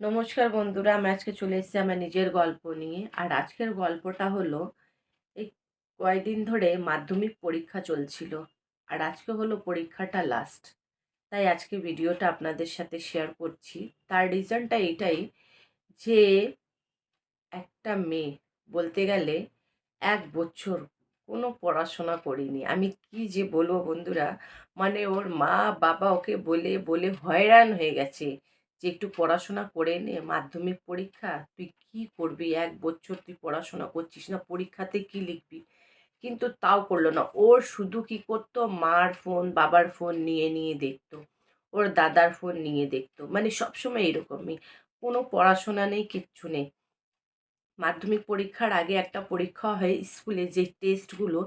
নমস্কার বন্ধুরা, আমি আজকে চলে এসেছি আমার নিজের গল্প নিয়ে। আর আজকের গল্পটা হলো, এই কয়দিন ধরে মাধ্যমিক পরীক্ষা চলছিল, আর আজকে হলো পরীক্ষাটা লাস্ট তাই আজকে ভিডিওটা আপনাদের সাথে শেয়ার করছি। তার রিজনটা এটাই যে, একটা মেয়ে বলতে গেলে এক বছর কোনো পড়াশোনা করিনি। আমি কি যে বলব বন্ধুরা মানে ওর মা বাবা ওকে বলে বলে হয়রান হয়ে গেছে। যে একটু পড়াশোনা করে নে, মাধ্যমিক পরীক্ষা, তুই কি করবি? এক বছর তুই পড়াশোনা করছিস না, পরীক্ষাতে কি লিখবি? কিন্তু তাও করল না। ওর শুধু কি করতো? মার ফোন, বাবার ফোন নিয়ে নিয়ে দেখতো। ওর দাদার ফোন নিয়ে দেখতো। মানে সবসময় এরকমই। কোনো পড়াশোনা নেই, কিচ্ছু নেই। মাধ্যমিক পরীক্ষার আগে একটা পরীক্ষা হয় স্কুলে যে টেস্টগুলো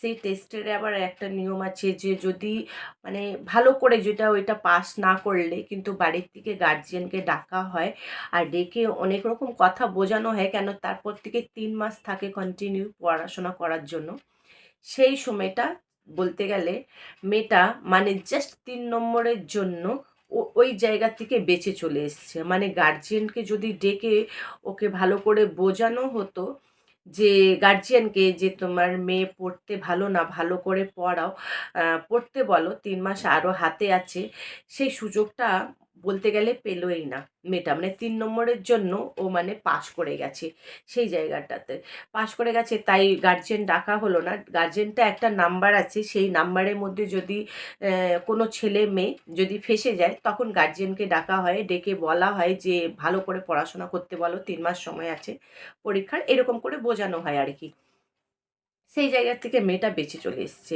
সেই টেস্টের আবার একটা নিয়ম আছে যে যদি মানে ভালো করে যেটা ওইটা পাস না করলে কিন্তু বাড়ির থেকে গার্জিয়ানকে ডাকা হয়। আর ডেকে অনেক রকম কথা বোঝানো হয় কেন তারপর থেকে তিন মাস থাকে কন্টিনিউ পড়াশোনা করার জন্য। সেই সময়টা বলতে গেলে মেয়েটা মানে জাস্ট তিন নম্বরের জন্য ওই জায়গা থেকে বেঁচে চলে এসছে। মানে গার্জিয়ানকে যদি ডেকে ওকে ভালো করে বোঝানো হতো যে গার্জিয়ানকে যে তোমার মেয়ে পড়তে ভালো না, ভালো করে পড়াও পড়তে বলো, তিন মাস আরও হাতে আছে, সেই সুযোগটা বলতে গেলে পেলোই না। মেয়েটা মানে তিন নম্বরের জন্য ও মানে পাশ করে গেছে সেই জায়গাটাতে। পাশ করে গেছে, তাই গার্জেন ডাকা হলো না। গার্জেনটা একটা নাম্বার আছে, সেই নাম্বারের মধ্যে যদি কোনো ছেলে মেয়ে যদি ফেসে যায়, তখন গার্জেনকে ডাকা হয়, ডেকে বলা হয় যে, ভালো করে পড়াশোনা করতে বলো, তিন মাস সময় আছে পরীক্ষার। এরকম করে বোঝানো হয় আর কি সেই জায়গা থেকে মেয়েটা বেঁচে চলে এসছে।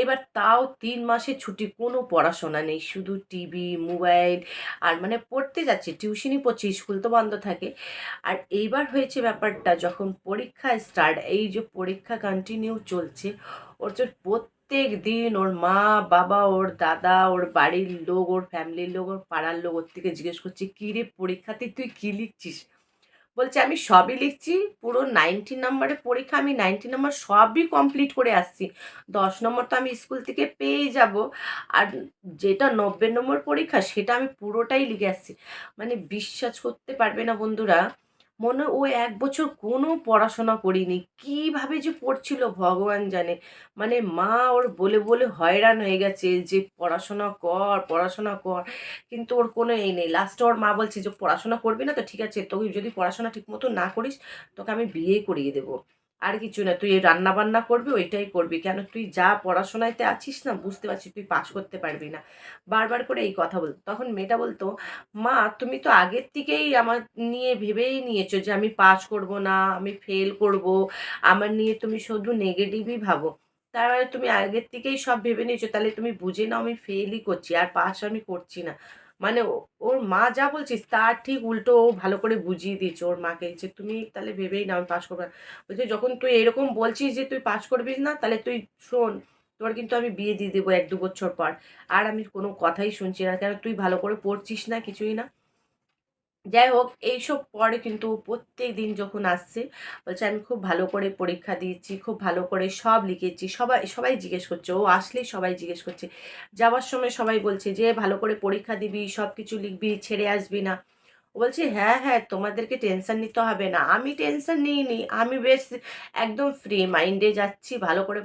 এবার তাও তিন মাসে ছুটি, কোনো পড়াশোনা নেই, শুধু টিভি, মোবাইল, আর মানে পড়তে যাচ্ছে, টিউশনই পড়ছে, স্কুল তো বন্ধ থাকে। আর এইবার হয়েছে ব্যাপারটা, যখন পরীক্ষা স্টার্ট এই যে পরীক্ষা কন্টিনিউ চলছে, ওর যে প্রত্যেক দিন ওর মা, বাবা, ওর দাদা, ওর বাড়ির লোক, ওর ফ্যামিলির লোক, ওর পাড়ার লোক ওর থেকে জিজ্ঞেস করছে কী রে পরীক্ষাতে তুই কী লিখছিস? বলছে, আমি সবই লিখছি, পুরো নাইনটি নাম্বারের পরীক্ষা, আমি নাইনটি নাম্বার সবই কমপ্লিট করে আসছি। দশ নম্বর তো আমি স্কুল থেকে পেয়েই যাব। আর যেটা নব্বই নম্বর পরীক্ষা, সেটা আমি পুরোটাই লিখে আসছি। মানে বিশ্বাস করতে পারবে না বন্ধুরা। মনে ও এক বছর কোনো পড়াশোনা করিনি। কীভাবে যে পড়ছিল ভগবান জানে। মানে মা ওর বলে বলে হয়রান হয়ে গেছে যে পড়াশোনা কর পড়াশোনা কর। কিন্তু ওর কোনো এই নেই। লাস্টে ওর মা বলছে যে, পড়াশোনা করবি না তো ঠিক আছে তুই যদি পড়াশোনা ঠিক মতো না করিস, তোকে আমি বিয়ে করিয়ে দেবো। আর কিছু না, তুই রান্না বান্না করবি, ওইটাই করবি। কেন তুই যা পড়াশোনাতে আছিস না, বুঝতে পারছিস তুই পাশ করতে পারবি না। বারবার করে এই কথা বলতো তখন মেয়েটা বলতো, মা, তুমি তো আগের থেকেই আমার নিয়ে ভেবেই নিয়েছো যে আমি পাস করব না, আমি ফেল করব, আমার নিয়ে তুমি শুধু নেগেটিভই ভাবো। তার মানে তুমি আগের থেকেই সব ভেবে নিয়েছো, তাহলে তুমি বুঝে নাও আমি ফেলই করছি, আর পাস আমি করছি না। মানে ওর মা যা বলছিস তার ঠিক উল্টো ও ভালো করে বুঝিয়ে দিয়েছে ওর মাকে যে তুমি তাহলে ভেবেই না আমি পাস করব না। বলছে, যখন তুই এরকম বলছিস যে তুই পাস করবি না, তাহলে তুই শোন, তোর কিন্তু আমি বিয়ে দিয়ে দেবো এক দু বছর পর। আর আমি কোনো কথাই শুনছি না, কেন তুই ভালো করে পড়ছিস না কিছুই না? যাই হোক এইসব পরে কিন্তু প্রত্যেক দিন যখন আসছে, বলছে, আমি খুব ভালো করে পরীক্ষা দিয়েছি, খুব ভালো করে সব লিখেছি। সবাই সবাই জিজ্ঞেস করছে, ও আসলেই সবাই জিজ্ঞেস করছে। যাওয়ার সময় সবাই বলছে যে, ভালো করে পরীক্ষা দিবি সব কিছু লিখবি, ছেড়ে আসবি না। বলছে হ্যাঁ হ্যাঁ তোমাদেরকে টেনশন নিতে হবে না। আমি টেনশন নিইনি, আমি বেশ একদম ফ্রি মাইন্ডে যাচ্ছি, ভালো করে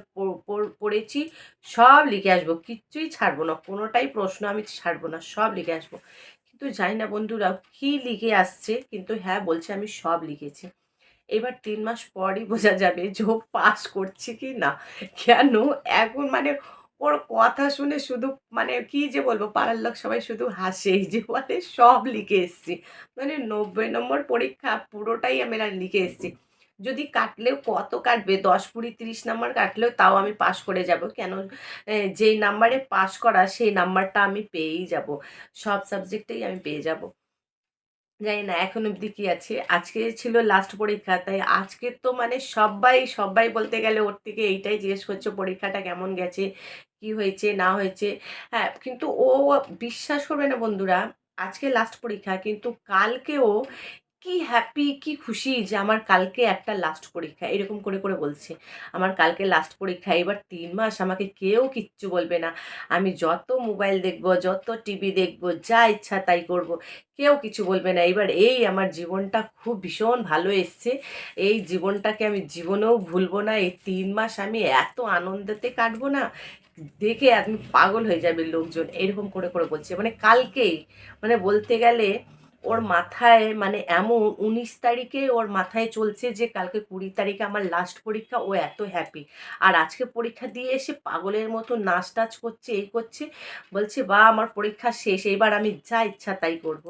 পড়েছি, সব লিখে আসব, কিচ্ছুই ছাড়বো না, কোনোটাই প্রশ্ন আমি ছাড়বো না, সব লিখে আসব। কিন্তু জানি না বন্ধুরা কি লিখে আসছে, কিন্তু হ্যাঁ বলছে আমি সব লিখেছি। এবার তিন মাস পরই বোঝা যাবে যে পাস করছে কি না। কেন? এখন মানে ওর কথা শুনে শুধু মানে কি যে বলব, পাড়ার লোক সবাই শুধু হাসে যে বলে সব লিখে এসছি। মানে নব্বই নম্বর পরীক্ষা পুরোটাই আমি লিখে এসছি। যদি কাটলেও কত কাটবে? দশ কুড়ি তিরিশ নাম্বার কাটলেও তাও আমি পাস করে যাব। কেন? যেই নাম্বারে পাস করা, সেই নাম্বারটা আমি পেয়েই যাব। সব সাবজেক্টেই আমি পেয়ে যাব। জানি না, এখন অবধি কী আছে? আজকে ছিল লাস্ট পরীক্ষা, তাই আজকে তো মানে সবাই সবাই বলতে গেলে ওর থেকে এইটাই জিজ্ঞেস করছে, পরীক্ষাটা কেমন গেছে? কি হয়েছে? না হয়েছে? হ্যাঁ কিন্তু ও বিশ্বাস করবে না বন্ধুরা, আজকে লাস্ট পরীক্ষা, কিন্তু কালকেও কি হ্যাপি কি খুশি যে আমার কালকে একটা লাস্ট পরীক্ষা, এরকম করে করে বলছে। আমার কালকে লাস্ট পরীক্ষা, এবার তিন মাস আমাকে কেউ কিচ্ছু বলবে না। আমি যত মোবাইল দেখব, যত টিভি দেখব, যা ইচ্ছা তাই করব, কেউ কিছু বলবে না। এবার এই আমার জীবনটা খুব ভীষণ ভালো এসছে। এই জীবনটাকে আমি জীবনেও ভুলবো না। এই তিন মাস আমি এত আনন্দতে কাটবো না, দেখে আপনি পাগল হয়ে যাবে লোকজন, এরকম করে করে বলছে। মানে কালকেই মানে বলতে গেলে ওর মাথায় মানে এমন উনিশ তারিখে ওর মাথায় চলছে যে কালকে কুড়ি তারিখে আমার লাস্ট পরীক্ষা ও এত হ্যাপি আর আজকে পরীক্ষা দিয়ে এসে পাগলের মতো নাচ টাচ করছে এই করছে বলছে বা আমার পরীক্ষা শেষ এবার আমি যা ইচ্ছা তাই করব।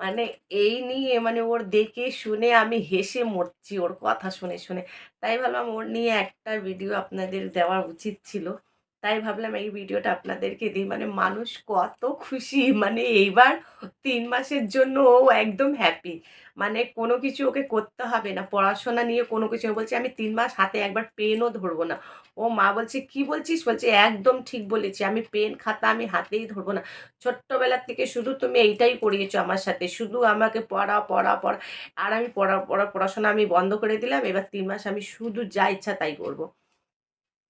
মানে এই নিয়ে মানে ওর দেখে শুনে আমি হেসে মরছি ওর কথা শুনে শুনে। তাই ভাবলাম ওর নিয়ে একটা ভিডিও আপনাদের দেওয়া উচিত ছিল। তাই ভাবলাম এই ভিডিওটা আপনাদেরকে দিই। মানে মানুষ কত খুশি মানে এইবার তিন মাসের জন্য ও একদম হ্যাপি মানে কোনো কিছু ওকে করতে হবে না, পড়াশোনা নিয়ে কোনো কিছু বলছে, আমি তিন মাস হাতে একবার পেনও ধরবো না। ও মা বলছে, কি বলছিস? বলছে, একদম ঠিক বলেছি। আমি পেন খাতা আমি হাতেই ধরবো না। ছোট্টবেলার থেকে শুধু তুমি এইটাই করিয়েছো আমার সাথে। শুধু আমাকে পড়া পড়া পড়া আর আমি পড়া পড়া পড়াশোনা আমি বন্ধ করে দিলাম। এবার তিন মাস আমি শুধু যা ইচ্ছা তাই করব।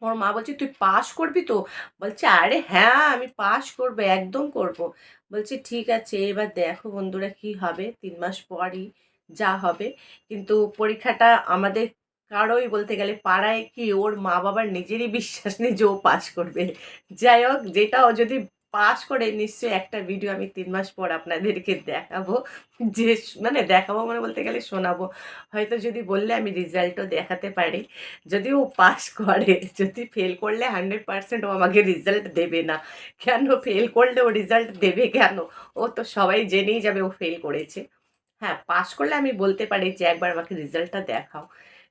ওর মা বলছে, তুই পাস করবি তো? বলছে, আরে হ্যাঁ আমি পাস করব, একদম করব। বলছে, ঠিক আছে, এবার দেখো বন্ধুরা কি হবে, তিন মাস পরই যা হবে। কিন্তু পরীক্ষাটা আমাদের কারোই বলতে গেলে পাড়ায় কি ওর মা বাবার নিজেরই বিশ্বাস নেই যে ও পাস করবে। যাই হোক, যেটা ও যদি পাস করে নিশ্চয়ই একটা ভিডিও আমি তিন মাস পর আপনাদেরকে দেখাবো। যে মানে দেখাবো মানে বলতে গেলে শোনাবো। হয়তো যদি বললে আমি রেজাল্টও দেখাতে পারি। যদি ও পাস করে, যদি ফেল করলে হান্ড্রেড পারসেন্ট ও আমাকে রেজাল্ট দেবে না। কেন ফেল করলে ও রেজাল্ট দেবে কেন? ও তো সবাই জেনেই যাবে ও ফেল করেছে। হ্যাঁ পাস করলে আমি বলতে পারি যে একবার আমাকে রেজাল্টটা দেখাও।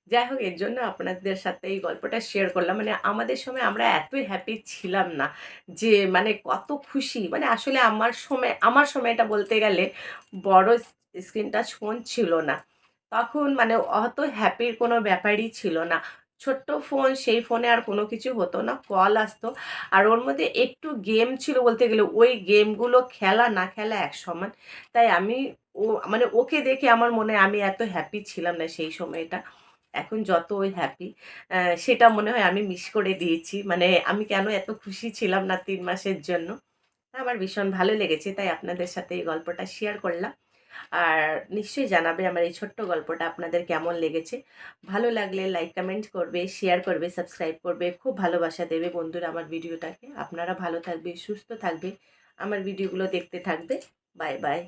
যাই হোক, এর জন্য আপনাদের সাথে এই গল্পটা শেয়ার করলাম। মানে আমাদের সময় আমরা এতই হ্যাপি ছিলাম না যে মানে কত খুশি। মানে আসলে আমার সময়, আমার সময়টা বলতে গেলে বড় স্ক্রিন টাচ ফোন ছিল না। তখন মানে অত হ্যাপির কোনো ব্যাপারই ছিল না। ছোট্ট ফোন সেই ফোনে আর কোনো কিছু হতো না। কল আসতো। আর ওর মধ্যে একটু গেম ছিল বলতে গেলে, ওই গেমগুলো খেলা না খেলা এক সমান। তাই আমি ও মানে ওকে দেখে আমার মনে আমি এত হ্যাপি ছিলাম না সেই সময়টা। এখন যত ওই হ্যাপি সেটা মনে হয় আমি মিস করে দিয়েছি। মানে আমি কেন এত খুশি ছিলাম না তিন মাসের জন্য? আমার ভীষণ ভালো লেগেছে, তাই আপনাদের সাথে এই গল্পটা শেয়ার করলাম। আর নিশ্চয়ই জানাবে আমার এই ছোট্ট গল্পটা আপনাদের কেমন লেগেছে। ভালো লাগলে লাইক কমেন্ট করবে শেয়ার করবে সাবস্ক্রাইব করবে। খুব ভালোবাসা দেবে বন্ধুরা আমার ভিডিওটাকে আপনারা ভালো থাকবে সুস্থ থাকবে আমার ভিডিওগুলো দেখতে থাকবে। Bye bye